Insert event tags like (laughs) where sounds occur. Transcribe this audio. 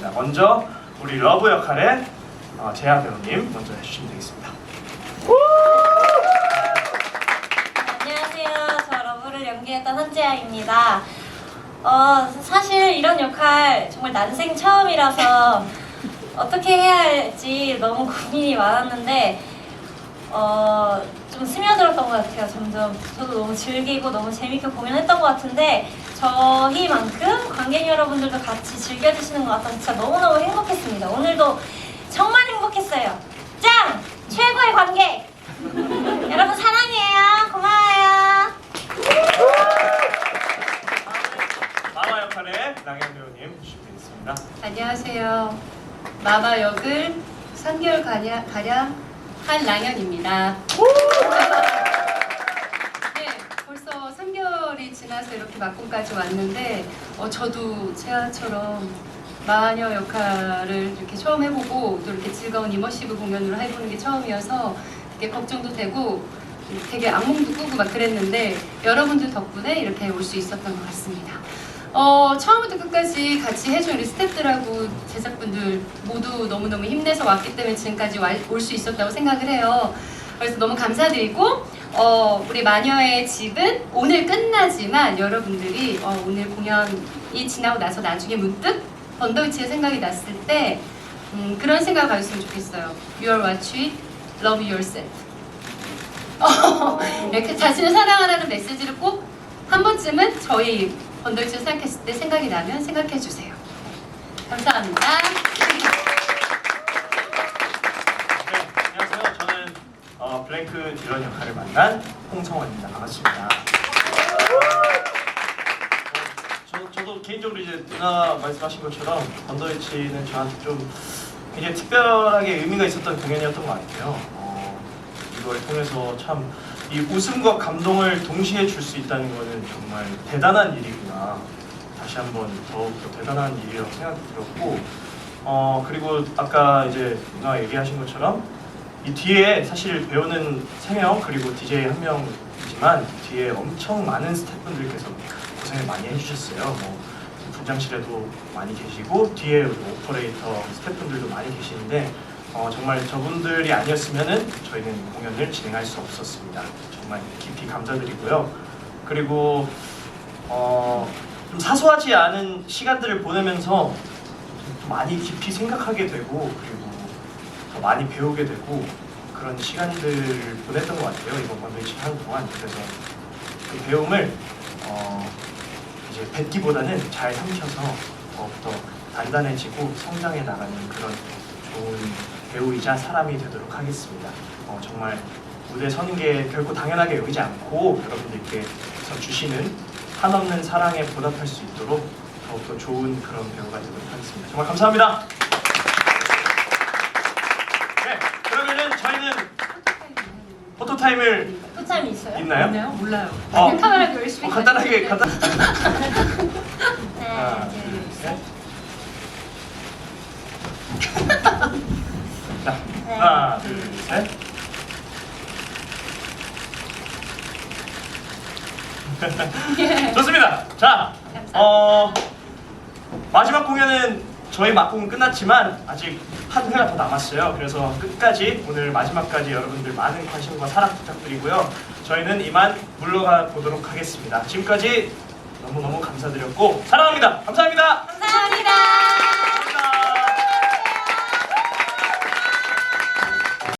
하겠습니다. 먼저 우리 러브 역할의 어, 재하 배우님 먼저 해주시면 되겠습니다. 안녕하세요. 저 러브를 연기했던 한재아입니다. 어, 사실 이런 역할 정말 난생 처음이라서 어떻게 해야 할지 너무 고민이 많았는데 어, 좀 스며들었던 것 같아요. 점점 저도 너무 즐기고 너무 재밌게 공연했던 것 같은데 저희만큼 관객 여러분들도 같이 즐겨주시는 것 같아서 진짜 너무너무 행복했습니다. 오늘도 정말 행복했어요. 짱! 최고의 관객! (laughs) 여러분 사랑해요. 고마워요. 마마 역할의 낭현 배우님 되겠습니다. 안녕하세요. 마마 역을 3개월 가량, 가량 한 랑현입니다. 네, 벌써 3개월이 지나서 이렇게 막공까지 왔는데 어, 저도 제아처럼 마녀 역할을 이렇게 처음 해보고 또 이렇게 즐거운 이머시브 공연으로 해보는 게 처음이어서 되게 걱정도 되고 되게 악몽도 꾸고 막 그랬는데 여러분들 덕분에 이렇게 올 수 있었던 것 같습니다. 어, 처음부터 끝까지 같이 해준 우리 스태프들하고 제작분들 모두 너무너무 힘내서 왔기 때문에 지금까지 올 수 있었다고 생각을 해요. 그래서 너무 감사드리고, 어, 우리 마녀의 집은 오늘 끝나지만 여러분들이 어, 오늘 공연이 지나고 나서 나중에 문득 번더위치의 생각이 났을 때 음, 그런 생각을 가졌으면 좋겠어요. You are what you love yourself. 어, (laughs) 이렇게 자신을 사랑하라는 메시지를 꼭 한 번쯤은 저희 번더위치를 생각했을 때 생각이 나면 생각해 주세요. 감사합니다. 네, 안녕하세요. 저는 어, 블랭크 딜런 역할을 맡은 홍성원입니다. 반갑습니다. 저, 저도 개인적으로 이제 누나 말씀하신 것처럼 번더위치는 저한테 좀 굉장히 특별하게 의미가 있었던 공연이었던 것 같아요. 어, 이걸 통해서 참 이 웃음과 감동을 동시에 줄 수 있다는 것은 정말 대단한 일이구나. 다시 한번 더욱더 대단한 일이라고 생각이 들었고 어 그리고 아까 이제 누나 얘기하신 것처럼 이 뒤에 사실 배우는 3명 그리고 DJ 한 명이지만 뒤에 엄청 많은 스태프분들께서 고생을 많이 해주셨어요. 뭐 분장실에도 많이 계시고 뒤에 뭐 오퍼레이터 스태프분들도 많이 계시는데 어, 정말 저분들이 아니었으면은 저희는 공연을 진행할 수 없었습니다. 정말 깊이 감사드리고요. 그리고 어, 좀 사소하지 않은 시간들을 보내면서 좀 많이 깊이 생각하게 되고 그리고 더 많이 배우게 되고 그런 시간들을 보냈던 것 같아요 이번 번도이치 하는 동안 그래서 그 배움을 어 이제 뱉기보다는 잘 삼켜서 더욱더 단단해지고 성장해 나가는 그런 좋은 배우이자 사람이 되도록 하겠습니다. 어, 정말 무대 서는 게 결코 당연하게 여기지 않고 여러분들께서 주시는 한없는 사랑에 보답할 수 있도록 더욱더 좋은 그런 배우가 되도록 하겠습니다. 정말 감사합니다. 네, 그러면은 저희는 포토 타임을 포차임이 있어요? 있나요? 있나요? 몰라요. 어. 그냥 카메라 열심히 어, 간단하게 간단. 네, 하나, 둘, 둘, 셋. 셋. 자, 네. 셋. (laughs) 좋습니다. 자, 어, 마지막 공연은 저희 막공은 끝났지만 아직 한 회가 더 남았어요. 그래서 끝까지 오늘 마지막까지 여러분들 많은 관심과 사랑 부탁드리고요. 저희는 이만 물러가 보도록 하겠습니다. 지금까지 너무너무 감사드렸고 사랑합니다. 감사합니다.